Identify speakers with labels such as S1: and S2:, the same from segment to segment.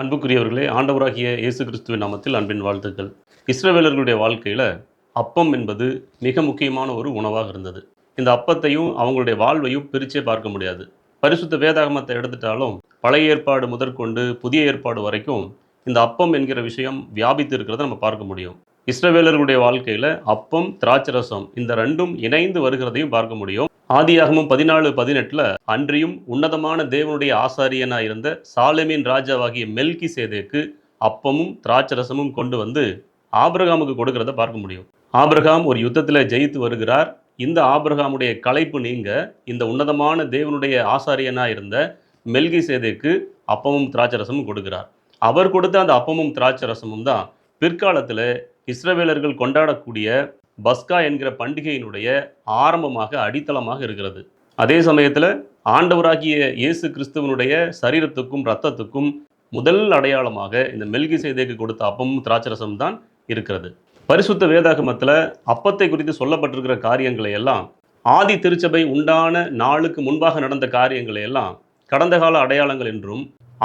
S1: அன்புக்குரியவர்களே ஆண்டவராகிய இயேசு கிறிஸ்துவின் நாமத்தில் அன்பின் வாழ்த்துக்கள். இஸ்ரவேலர்களுடைய வாழ்க்கையில் அப்பம் என்பது மிக முக்கியமான ஒரு உணவாக இருந்தது. இந்த அப்பத்தையும் அவங்களுடைய வாழ்வையும் பிரிச்சே பார்க்க முடியாது. பரிசுத்த வேதாகமத்தை எடுத்துட்டாலும் பழைய ஏற்பாடு முதற்கொண்டு புதிய ஏற்பாடு வரைக்கும் இந்த அப்பம் என்கிற விஷயம் வியாபித்து இருக்கிறத நம்ம பார்க்க முடியும். இஸ்ரவேலர்களுடைய வாழ்க்கையில் அப்பம் திராட்சரசம் இந்த ரெண்டும் இணைந்து வருகிறதையும் பார்க்க முடியும். ஆதியாகமும் பதினாலு பதினெட்டில் அன்றியும் உன்னதமான தேவனுடைய ஆசாரியனாக இருந்த சாலமின் ராஜாவாகிய மெல்கி சேதேக்கு அப்பமும் திராட்சரசமும் கொண்டு வந்து ஆபிரகாமுக்கு கொடுக்கறத பார்க்க முடியும். ஆபிரகாம் ஒரு யுத்தத்தில் ஜெயித்து வருகிறார். இந்த ஆபிரகாமுடைய களைப்பு நீங்க இந்த உன்னதமான தேவனுடைய ஆசாரியனாக இருந்த மெல்கி சேதேக்கு அப்பமும் திராட்சரசமும் கொடுக்கிறார். அவர் கொடுத்த அந்த அப்பமும் திராட்சரசமும் தான் பிற்காலத்தில் இஸ்ரவேலர்கள் கொண்டாடக்கூடிய பஸ்கா என்கிற பண்டிகையினுடைய ஆரம்பமாக அடித்தளமாக இருக்கிறது. அதே சமயத்தில் ஆண்டவராகிய இயேசு கிறிஸ்துவனுடைய சரீரத்துக்கும் இரத்தத்துக்கும் முதல் அடையாளமாக இந்த மெல்கி செய்தேக்கு கொடுத்த அப்பமும் திராட்சரசம் தான் இருக்கிறது. பரிசுத்த வேதாகமத்தில் அப்பத்தை குறித்து சொல்லப்பட்டிருக்கிற காரியங்களை எல்லாம் ஆதி திருச்சபை உண்டான நாளுக்கு முன்பாக நடந்த காரியங்களை எல்லாம் கடந்த கால அடையாளங்கள் என்றும்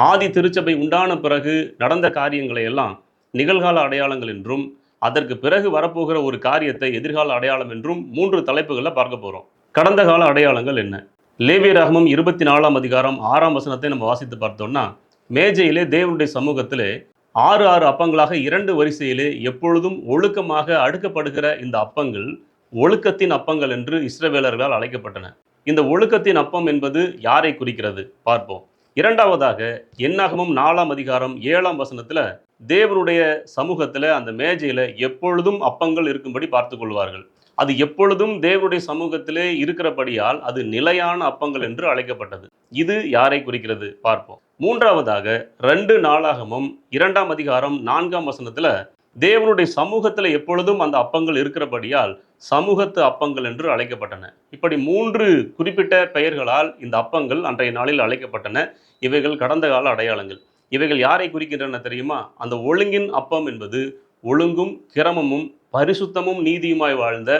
S1: ஆதி திருச்சபை உண்டான பிறகு நடந்த காரியங்களை எல்லாம் நிகழ்கால அடையாளங்கள் என்றும் அதற்கு பிறகு வரப்போகிற ஒரு காரியத்தை எதிர்கால அடையாளம் என்றும் மூன்று தலைப்புகளில் பார்க்க போகிறோம் கடந்த கால அடையாளங்கள் என்ன? லேவியராகமம் இருபத்தி நாலாம் அதிகாரம் ஆறாம் வசனத்தை நம்ம வாசித்து பார்த்தோம்னா மேஜையிலே தேவனுடைய சமூகத்திலே ஆறு ஆறு அப்பங்களாக இரண்டு வரிசையிலே எப்பொழுதும் ஒழுக்கமாக அடுக்கப்படுகிற இந்த அப்பங்கள் ஒழுக்கத்தின் அப்பங்கள் என்று இஸ்ரவேலர்களால் அழைக்கப்பட்டன. இந்த ஒழுக்கத்தின் அப்பம் என்பது யாரை குறிக்கிறது? பார்ப்போம். இரண்டாவதாக எண்ணாகமும் நாலாம் அதிகாரம் ஏழாம் வசனத்தில் தேவனுடைய சமூகத்தில் அந்த மேஜையில் எப்பொழுதும் அப்பங்கள் இருக்கும்படி பார்த்து கொள்வார்கள். அது எப்பொழுதும் தேவனுடைய சமூகத்திலே இருக்கிறபடியால் அது நிலையான அப்பங்கள் என்று அழைக்கப்பட்டது. இது யாரை குறிக்கிறது? பார்ப்போம். மூன்றாவதாக ரெண்டு நாளாகமும் இரண்டாம் அதிகாரம் நான்காம் வசனத்தில் தேவனுடைய சமூகத்தில் எப்பொழுதும் அந்த அப்பங்கள் இருக்கிறபடியால் சமூகத்து அப்பங்கள் என்று அழைக்கப்பட்டன. இப்படி மூன்று குறிப்பிட்ட பெயர்களால் இந்த அப்பங்கள் அன்றைய நாளில் அழைக்கப்பட்டன. இவைகள் கடந்த கால அடையாளங்கள். இவைகள் யாரை குறிக்கின்றன தெரியுமா? அந்த ஒழுங்கின் அப்பம் என்பது ஒழுங்கும் கிரமமும் பரிசுத்தமும் நீதியுமாய் வாழ்ந்த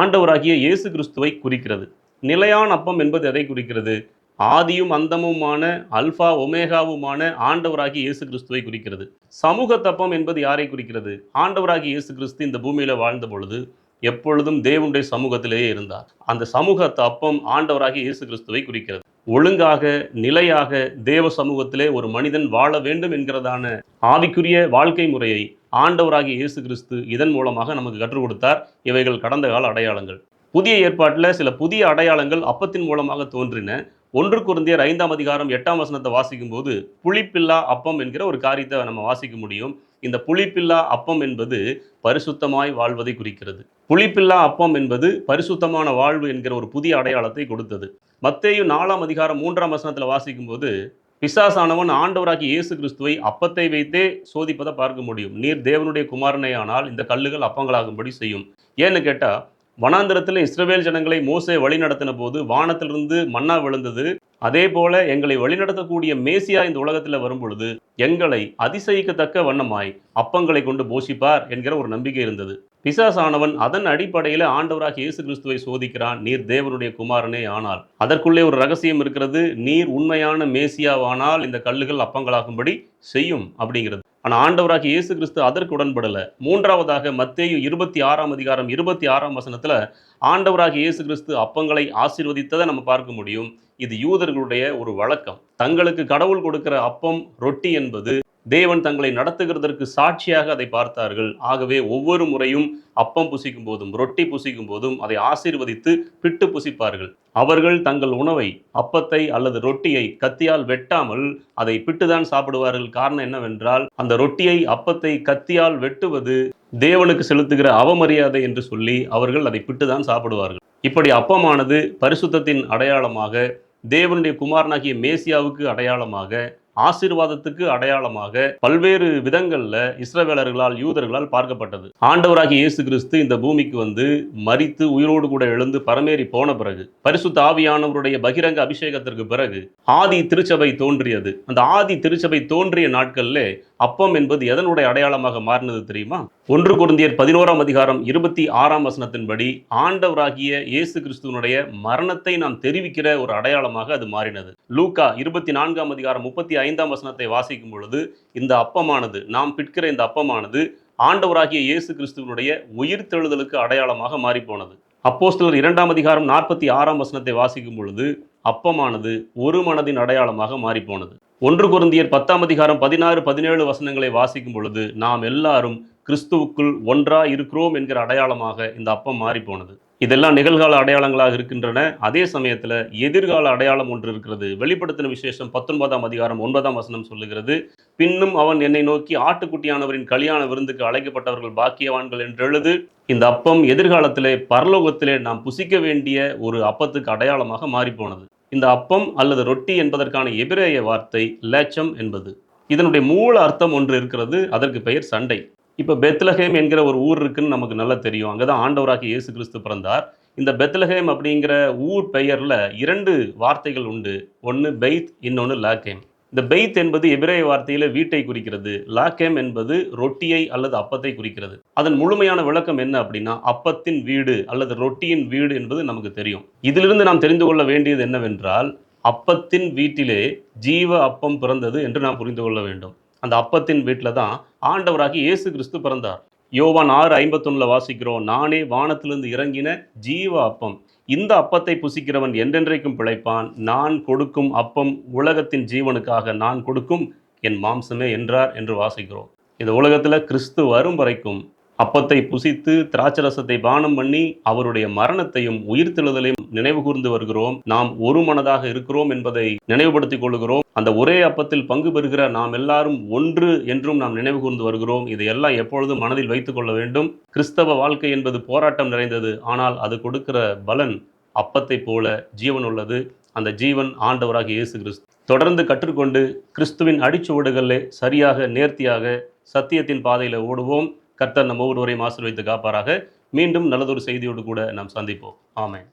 S1: ஆண்டவராகிய இயேசு கிறிஸ்துவை குறிக்கிறது. நிலையான அப்பம் என்பது எதை குறிக்கிறது? ஆதியும் அந்தமுமான அல்பா ஒமேகாவுமான ஆண்டவராகி இயேசு கிறிஸ்துவை குறிக்கிறது. சமூக தப்பம் என்பது யாரை குறிக்கிறது? ஆண்டவராகி இயேசு கிறிஸ்து இந்த பூமியில வாழ்ந்த பொழுது எப்பொழுதும் தேவனுடைய சமூகத்திலேயே இருந்தார். அந்த சமூக தப்பம் ஆண்டவராகி இயேசு கிறிஸ்துவை குறிக்கிறது. ஒழுங்காக நிலையாக தேவ சமூகத்திலே ஒரு மனிதன் வாழ வேண்டும் என்கிறதான ஆவிக்குரிய வாழ்க்கை முறையை ஆண்டவராகிய இயேசு கிறிஸ்து இதன் மூலமாக நமக்கு கற்றுக் கொடுத்தார். இவைகள் கடந்த கால அடையாளங்கள். புதிய ஏற்பாட்டில் சில புதிய அடையாளங்கள் அப்பத்தின் மூலமாக தோன்றின. ஒன்று குருந்தியர் ஐந்தாம் அதிகாரம் எட்டாம் வசனத்தை வாசிக்கும் போது புளிப்பில்லா அப்பம் என்கிற ஒரு காரியத்தை நம்ம வாசிக்க முடியும். இந்த புளிப்பில்லா அப்பம் என்பது பரிசுத்தமாய் வாழ்வதை குறிக்கிறது. புளிப்பில்லா அப்பம் என்பது பரிசுத்தமான வாழ்வு என்கிற ஒரு புதிய அடையாளத்தை கொடுத்தது. மத்தேயு நாலாம் அதிகாரம் மூன்றாம் வசனத்தில் வாசிக்கும் போது பிசாசானவன் ஆண்டவராகி இயேசு கிறிஸ்துவை அப்பத்தை வைத்தே சோதிப்பதை பார்க்க முடியும். நீர் தேவனுடைய குமாரனை ஆனால் இந்த கல்லுகள் அப்பங்களாகும்படி செய்யும். ஏன்னு கேட்டால் வனாந்திரத்தில் இஸ்ரவேல் ஜனங்களை மோசே வழி நடத்தின போது வானத்திலிருந்து மன்னா விழுந்தது. அதே போல எங்களை வழிநடத்தக்கூடிய மேசியா இந்த உலகத்தில் வரும்பொழுது எங்களை அதிசயிக்கத்தக்க வண்ணமாய் அப்பங்களை கொண்டு போஷிப்பார் என்கிற ஒரு நம்பிக்கை இருந்தது. பிசாசானவன் அதன் அடிப்படையில் ஆண்டவராக இயேசு கிறிஸ்துவை சோதிக்கிறான் நீர் தேவனுடைய குமாரனே ஆனால் அதற்குள்ளே ஒரு ரகசியம் இருக்கிறது நீர் உண்மையான மேசியாவானால் இந்த கல்லுகள் அப்பங்களாகும்படி செய்யும் அப்படிங்கிறது. ஆனால் ஆண்டவராக இயேசு கிறிஸ்து அதற்கு உடன்படலை. மூன்றாவதாக மத்தேயு இருபத்தி ஆறாம் அதிகாரம் இருபத்தி ஆறாம் வசனத்தில் ஆண்டவராக இயேசு கிறிஸ்து அப்பங்களை ஆசீர்வதித்ததை நம்ம பார்க்க முடியும். இது யூதர்களுடைய ஒரு வழக்கம். தங்களுக்கு கடவுள் கொடுக்கிற அப்பம் ரொட்டி என்பது தேவன் தங்களை நடத்துகிறதற்கு சாட்சியாக அதை பார்த்தார்கள். ஆகவே ஒவ்வொரு முறையும் அப்பம் புசிக்கும் போதும் ரொட்டி புசிக்கும் போதும் அதை ஆசீர்வதித்து பிட்டு புசிப்பார்கள். அவர்கள் தங்கள் உணவை அப்பத்தை அல்லது ரொட்டியை கத்தியால் வெட்டாமல் அதை பிட்டுதான் சாப்பிடுவார்கள். காரணம் என்னவென்றால் அந்த ரொட்டியை அப்பத்தை கத்தியால் வெட்டுவது தேவனுக்கு செலுத்துகிற அவமரியாதை என்று சொல்லி அவர்கள் அதை பிட்டுதான் சாப்பிடுவார்கள். இப்படி அப்பமானது பரிசுத்தத்தின் அடையாளமாக தேவனுடைய குமாரனாகிய மேசியாவுக்கு அடையாளமாக ஆசீர்வாதத்துக்கு அடையாளமாக பல்வேறு விதங்கள்ல இஸ்ரவேலர்களால் யூதர்களால் பார்க்கப்பட்டது. ஆண்டவராகிய இயேசு கிறிஸ்து இந்த பூமிக்கு வந்து மறித்து உயிரோடு கூட எழுந்து பரமேறி போன பிறகு பரிசுத்த ஆவியானவருடைய பகிரங்க அபிஷேகத்திற்கு பிறகு ஆதி திருச்சபை தோன்றியது. அந்த ஆதி திருச்சபை தோன்றிய நாட்கள்ல அப்பம் என்பது எதனுடைய அடையாளமாக மாறினது தெரியுமா? ஒன்று குருந்தியர் பதினோராம் அதிகாரம் இருபத்தி ஆறாம் வசனத்தின்படி ஆண்டவராகிய இயேசு கிறிஸ்துவனுடைய மரணத்தை நாம் தெரிவிக்கிற ஒரு அடையாளமாக அது மாறினது. லூக்கா இருபத்தி நான்காம் அதிகாரம் முப்பத்தி ஐந்தாம் வசனத்தை வாசிக்கும் பொழுது இந்த அப்பமானது நாம் பிற்கிற இந்த அப்பமானது ஆண்டவராகிய இயேசு கிறிஸ்துவனுடைய உயிர் தெழுதலுக்கு அடையாளமாக மாறிப்போனது. அப்போஸ்தலர் இரண்டாம் அதிகாரம் நாற்பத்தி ஆறாம் வசனத்தை வாசிக்கும் பொழுது அப்பமானது ஒரு மனதின் அடையாளமாக மாறிப்போனது. ஒன்று குருந்தியர் பத்தாம் அதிகாரம் பதினாறு பதினேழு வசனங்களை வாசிக்கும் பொழுது நாம் எல்லாரும் கிறிஸ்துவுக்குள் ஒன்றா இருக்கிறோம் என்கிற அடையாளமாக இந்த அப்பம் மாறிப்போனது. இதெல்லாம் நிகழ்கால அடையாளங்களாக இருக்கின்றன. அதே சமயத்தில் எதிர்கால அடையாளம் ஒன்று இருக்கிறது. வெளிப்படுத்தின விசேஷம் பத்தொன்பதாம் அதிகாரம் ஒன்பதாம் வசனம் சொல்லுகிறது பின்னும் அவன் என்னை நோக்கி ஆட்டுக்குட்டியானவரின் கல்யாண விருந்துக்கு அழைக்கப்பட்டவர்கள் பாக்கியவான்கள் என்று எழுது இந்த அப்பம் எதிர்காலத்திலே பரலோகத்திலே நாம் புசிக்க வேண்டிய ஒரு அப்பத்துக்கு அடையாளமாக மாறிப்போனது. இந்த அப்பம் அல்லது ரொட்டி என்பதற்கான எபிரேய வார்த்தை லேச்சம் என்பது. இதனுடைய மூல அர்த்தம் ஒன்று இருக்கிறது அதற்கு பெயர் சண்டை. இப்போ பெத்லஹேம் என்கிற ஒரு ஊர் இருக்குன்னு நமக்கு நல்லா தெரியும். அங்கே தான் ஆண்டவராக இயேசு கிறிஸ்து பிறந்தார். இந்த பெத்லஹேம் அப்படிங்கிற ஊர் பெயரில் இரண்டு வார்த்தைகள் உண்டு. ஒன்று பெய்த் இன்னொன்று லாக்கேம். இந்த பெய்த் என்பது எபிரேய வார்த்தையில் வீட்டை குறிக்கிறது. லாக்கேம் என்பது ரொட்டியை அல்லது அப்பத்தை குறிக்கிறது. அதன் முழுமையான விளக்கம் என்ன அப்படின்னா அப்பத்தின் வீடு அல்லது ரொட்டியின் வீடு என்பது நமக்கு தெரியும். இதிலிருந்து நாம் தெரிந்து கொள்ள வேண்டியது என்னவென்றால் அப்பத்தின் வீட்டிலே ஜீவ அப்பம் பிறந்தது என்று நாம் புரிந்து கொள்ள வேண்டும். அந்த அப்பத்தின் வீட்டில் தான் ஆண்டவராகி இயேசு கிறிஸ்து பிறந்தார். யோவான் ஆறு ஐம்பத்தொன்னில் வாசிக்கிறோம் நானே வானத்திலிருந்து இறங்கின ஜீவ அப்பம். இந்த அப்பத்தை புசிக்கிறவன் என்றென்றைக்கும் பிழைப்பான். நான் கொடுக்கும் அப்பம் உலகத்தின் ஜீவனுக்காக நான் கொடுக்கும் என் மாம்சமே என்றார் என்று வாசிக்கிறோம். இந்த உலகத்தில் கிறிஸ்து வரும் வரைக்கும் அப்பத்தை புசித்து திராட்சரசத்தை பானம் பண்ணி அவருடைய மரணத்தையும் உயிர்த்தெழுதலையும் நினைவு கூர்ந்து வருகிறோம். நாம் ஒரு மனதாக இருக்கிறோம் என்பதை நினைவுபடுத்திக் கொள்கிறோம் அந்த ஒரே அப்பத்தில் பங்கு பெறுகிற நாம் எல்லாரும் ஒன்று என்றும் நாம் நினைவு கூர்ந்து வருகிறோம். இதையெல்லாம் எப்பொழுதும் மனதில் வைத்துக் கொள்ள வேண்டும். கிறிஸ்தவ வாழ்க்கை என்பது போராட்டம் நிறைந்தது. ஆனால் அது கொடுக்கிற பலன் அப்பத்தை போல ஜீவன் உள்ளது அந்த ஜீவன் ஆண்டவராக இயேசு கிறிஸ்து. தொடர்ந்து கற்றுக்கொண்டு கிறிஸ்துவின் அடிச்சுவடுகளில் சரியாக நேர்த்தியாக சத்தியத்தின் பாதையில் ஓடுவோம். கர்த்தர் நம்ம ஒவ்வொருவரையும் ஆசீர்வதித்து காப்பாராக. மீண்டும் நல்லதொரு செய்தியோடு கூட நாம் சந்திப்போம். ஆமேன்.